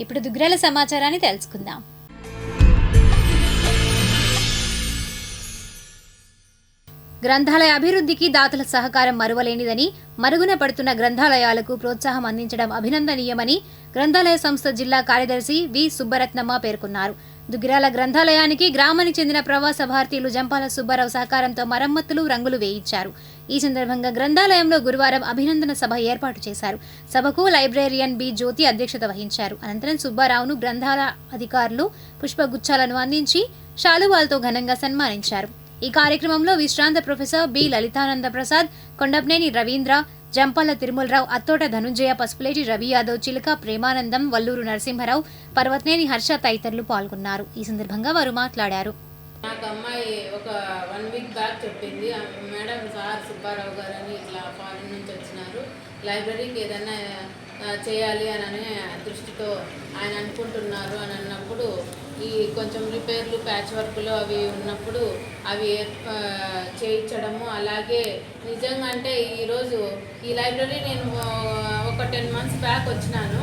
ఇప్పుడు దుగ్రాల సమాచారాన్ని తెలుసుకుందాం. గ్రంథాలయ అభివృద్ధికి దాతల సహకారం మరువలేనిదని మరుగున పడుతున్న గ్రంథాలయాలకు ప్రోత్సాహం అందించడం అభినందనీయమని గ్రంథాలయ సంస్థ జిల్లా కార్యదర్శి వి సుబ్బరత్నమ్మ పేర్కొన్నారు. దుగ్గిరాల గ్రంథాలయానికి గ్రామానికి చెందిన ప్రవాస భారతీయులు జంపాల సుబ్బారావు సహకారంతో మరమ్మతులు రంగులు వేయించారు. ఈ సందర్భంగా గ్రంథాలయంలో గురువారం అభినందన సభ ఏర్పాటు చేశారు. సభకు లైబ్రేరియన్ బి జ్యోతి అధ్యక్షత వహించారు. అనంతరం సుబ్బారావును గ్రంథాల అధికారులు పుష్పగుచ్చాలను అందించి శాలువాలతో ఘనంగా సన్మానించారు. ఈ కార్యక్రమంలో విశ్రాంత ప్రొఫెసర్ బి లలితానంద ప్రసాద్ కొండప్నేని రవీంద్ర జంపాల తిరుమలరావు అత్తోట ధనుంజయ పసుపులేటి రవి యాదవ్ చిలుక ప్రేమానందం వల్లూరు నరసింహరావు పర్వతనేని హర్ష తదితరులు పాల్గొన్నారు. ఈ సందర్భంగా వారు మాట్లాడారు. నాకు అమ్మాయి ఒక వన్ వీక్ బ్యాక్ చెప్పింది. మేడం సార్ సుబ్బారావు గారు అని ఇట్లా ఫారిన్ నుంచి వచ్చినారు. లైబ్రరీకి ఏదైనా చేయాలి అని దృష్టితో ఆయన అనుకుంటున్నారు అని అన్నప్పుడు ఈ కొంచెం రిపేర్లు ప్యాచ్ వర్క్లు అవి ఉన్నప్పుడు అవి చేయించడము. అలాగే నిజంగా అంటే ఈరోజు ఈ లైబ్రరీ నేను ఒక టెన్ మంత్స్ బ్యాక్ వచ్చినాను.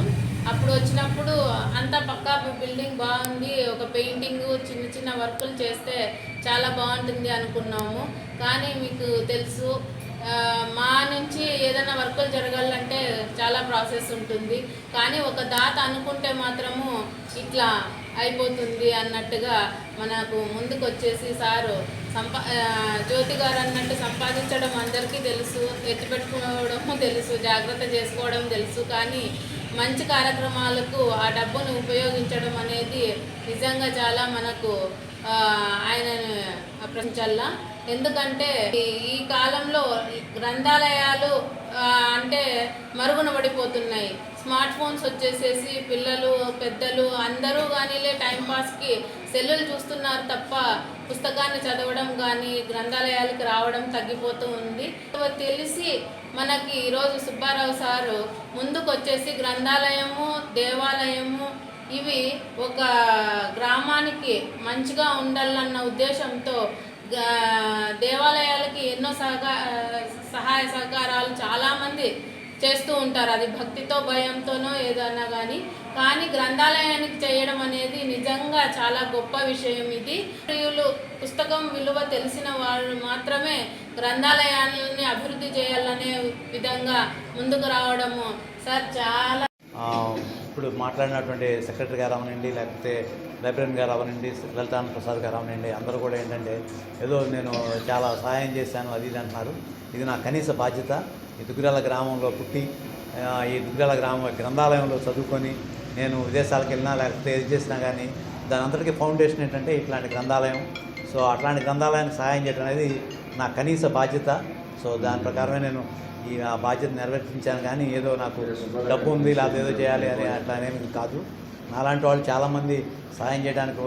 అప్పుడు వచ్చినప్పుడు అంతా పక్కా బిల్డింగ్ బాగుంది. ఒక పెయింటింగ్ చిన్న చిన్న వర్కులు చేస్తే చాలా బాగుంటుంది అనుకున్నాము. కానీ మీకు తెలుసు మా నుంచి ఏదైనా వర్కులు జరగాలంటే చాలా ప్రాసెస్ ఉంటుంది. కానీ ఒక దాత అనుకుంటే మాత్రము ఇట్లా అయిపోతుంది అన్నట్టుగా మనకు ముందుకు వచ్చేసి సారు సంపా జ్యోతి గారు అన్నట్టు సంపాదించడం అందరికీ తెలుసు ఎత్తిపెట్టుకోవడము తెలుసు జాగ్రత్త చేసుకోవడం తెలుసు. కానీ మంచి కార్యక్రమాలకు ఆ డబ్బును ఉపయోగించడం అనేది నిజంగా చాలా మనకు ఆయన ప్రపంచల్లా ఎందుకంటే ఈ- కాలంలో గ్రంథాలయాలు అంటే మరుగున పడిపోతున్నాయి. స్మార్ట్ ఫోన్స్ వచ్చేసేసి పిల్లలు పెద్దలు అందరూ కానీలే టైంపాస్కి సెల్లులు చూస్తున్నారు తప్ప పుస్తకాన్ని చదవడం కానీ గ్రంథాలయాలకు రావడం తగ్గిపోతూ ఉంది. తెలిసి మనకి ఈరోజు సుబ్బారావు సారు ముందుకు వచ్చేసి గ్రంథాలయము దేవాలయము ఇవి ఒక గ్రామానికి మంచిగా ఉండాలన్న ఉద్దేశంతో దేవాలయాలకి ఎన్నో సహకా సహాయ సహకారాలు చాలామంది చేస్తూ ఉంటారు. అది భక్తితో భయంతోనో ఏదన్నా కానీ కానీ గ్రంథాలయానికి చేయడం అనేది నిజంగా చాలా గొప్ప విషయం ఇది. ప్రియులు పుస్తకం విలువ తెలిసిన వాళ్ళు మాత్రమే గ్రంథాలయాలని అభివృద్ధి చేయాలనే విధంగా ముందుకు రావడము. సార్ చాలా మాట్లాడినటువంటి సెక్రటరీ గారు అవనండి లేకపోతే లైబ్రరీన్ గారు అవనండి లలితానంద ప్రసాద్ గారు అవనండి అందరూ కూడా ఏంటంటే ఏదో నేను చాలా సహాయం చేశాను అది ఇది అంటున్నారు. ఇది నా కనీస బాధ్యత. ఈ దుగ్గిరాల గ్రామంలో పుట్టి ఈ దుగ్గిరాల గ్రామం గ్రంథాలయంలో చదువుకొని నేను విదేశాలకు వెళ్ళినా లేకపోతే ఏది చేసినా కానీ దాని అంతటికీ ఫౌండేషన్ ఏంటంటే ఇట్లాంటి గ్రంథాలయం. సో అట్లాంటి గ్రంథాలయానికి సహాయం చేయడం అనేది నా కనీస బాధ్యత. సో దాని ప్రకారమే నేను ఈ ఆ బాధ్యత నెరవేర్చించాను కానీ ఏదో నాకు డబ్బు ఉంది లేకపోతే ఏదో చేయాలి అని అట్లా అనేది కాదు. నాలాంటి వాళ్ళు చాలామంది సహాయం చేయడానికి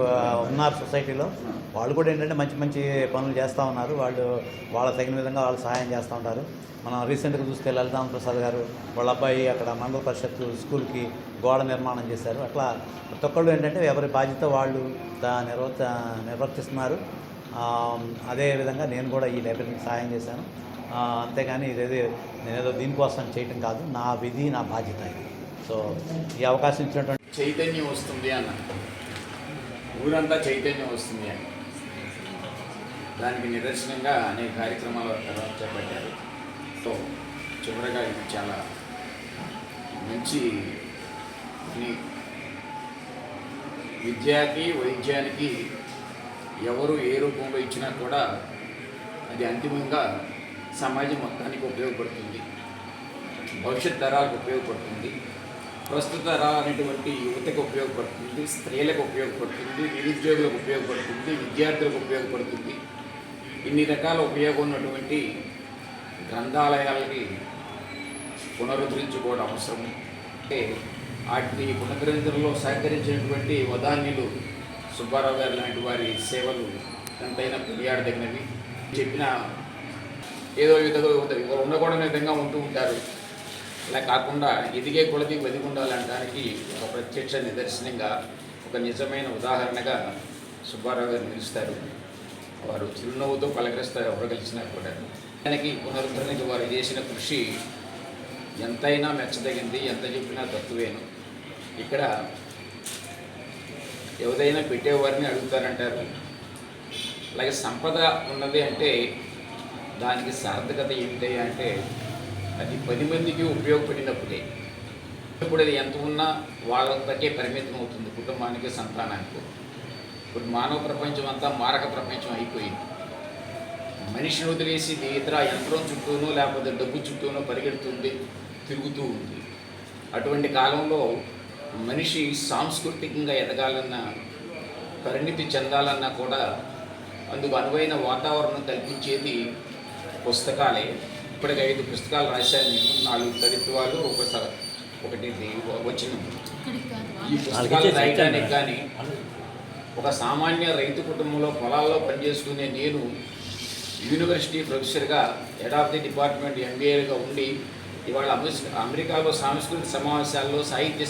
ఉన్నారు సొసైటీలో. వాళ్ళు కూడా ఏంటంటే మంచి మంచి పనులు చేస్తూ ఉన్నారు. వాళ్ళు వాళ్ళ తగిన విధంగా వాళ్ళు సహాయం చేస్తూ ఉంటారు. మనం రీసెంట్గా చూస్తే లలితాం ప్రసాద్ గారు వాళ్ళ అబ్బాయి అక్కడ మండల పరిషత్ స్కూల్కి గోడ నిర్మాణం చేశారు. అట్లా ప్రతి ఒక్కళ్ళు ఏంటంటే ఎవరి బాధ్యత వాళ్ళు దా- నిర్వర్త నిర్వర్తిస్తున్నారు. అదేవిధంగా నేను కూడా ఈ లైబ్రరీకి సహాయం చేశాను. ఆ, అంతేగాని ఇదేదో నేనేదో దీనికోసం చేయటం కాదు నా విధి నా బాధ్యత ఇది. సో ఈ అవకాశం ఇచ్చినటువంటి చైతన్యం వస్తుంది అన్న. ఊరంతా చైతన్యం వస్తుంది అని. దానికి నిదర్శనంగా అనేక కార్యక్రమాలు చేపట్టారు. సో చివరగా ఇది చాలా మంచి పని. విద్యకి వైద్యానికి ఎవరు ఏ రూపంలో ఇచ్చినా కూడా అది అంతిమంగా సమాజం మొత్తానికి ఉపయోగపడుతుంది. భవిష్యత్ తరాలకు ఉపయోగపడుతుంది. ప్రస్తుత తరాలు అనేటువంటి యువతకు ఉపయోగపడుతుంది. స్త్రీలకు ఉపయోగపడుతుంది. నిరుద్యోగులకు ఉపయోగపడుతుంది. విద్యార్థులకు ఉపయోగపడుతుంది. ఇన్ని రకాల ఉపయోగం ఉన్నటువంటి గ్రంథాలయాలని పునరుద్ధరించుకోవడం అవసరం. అంటే వాటిని పునరుద్ధరించడంలో సహకరించినటువంటి వదాన్యులు సుబ్బారావు గారు లాంటి వారి సేవలు ఎంతైనా కొనియాడదగినవి చెప్పిన ఏదో విధంగా ఉండకూడని విధంగా ఉంటూ ఉంటారు. అలా కాకుండా ఎదిగే కొలది వెదిగి ఉండాలనడానికి ఒక ప్రత్యక్ష నిదర్శనంగా ఒక నిజమైన ఉదాహరణగా సుబ్బారావు గారు నిలుస్తారు వారు చిరునవ్వుతో పలకరిస్తారు ఎవరు కలిసినా కూడా. దానికి పునరుద్ధరణకి వారు చేసిన కృషి ఎంతైనా మెచ్చదగింది. ఎంత చెప్పినా తక్కువేను. ఇక్కడ ఎవరైనా పెట్టేవారిని అడుగుతారంటారు. అలాగే సంపద ఉన్నది అంటే దానికి సార్థకత ఏమిటి అంటే అది పది మందికి ఉపయోగపడినప్పుడే. ఇప్పుడు అది ఎంత ఉన్నా వాళ్ళకే పరిమితం అవుతుంది కుటుంబానికి సంతానానికి. ఇప్పుడు మానవ ప్రపంచం అంతా మారక ప్రపంచం అయిపోయింది. మనిషిని వదిలేసి ఇతర యంత్రం చుట్టూనో లేకపోతే డబ్బు చుట్టూనో పరిగెడుతుంది తిరుగుతూ ఉంది. అటువంటి కాలంలో మనిషి సాంస్కృతికంగా ఎదగాలన్నా పరిణితి చెందాలన్నా కూడా అందుకు అనువైన వాతావరణం కల్పించేది పుస్తకాలే. ఇప్పటికి ఐదు పుస్తకాలు రాశాను నేను. నాలుగు కవిత్వాలు ఒక ఒకటి వచ్చిన ఈ పుస్తకాలు రాయడానికి కానీ ఒక సామాన్య రైతు కుటుంబంలో పొలాల్లో పనిచేసుకునే నేను యూనివర్సిటీ ప్రొఫెసర్గా హెడ్ ఆఫ్ ది డిపార్ట్మెంట్ ఎంబీఏగా ఉండి ఇవాళ అమెరికాలో సాంస్కృతిక సమావేశాల్లో సాహిత్య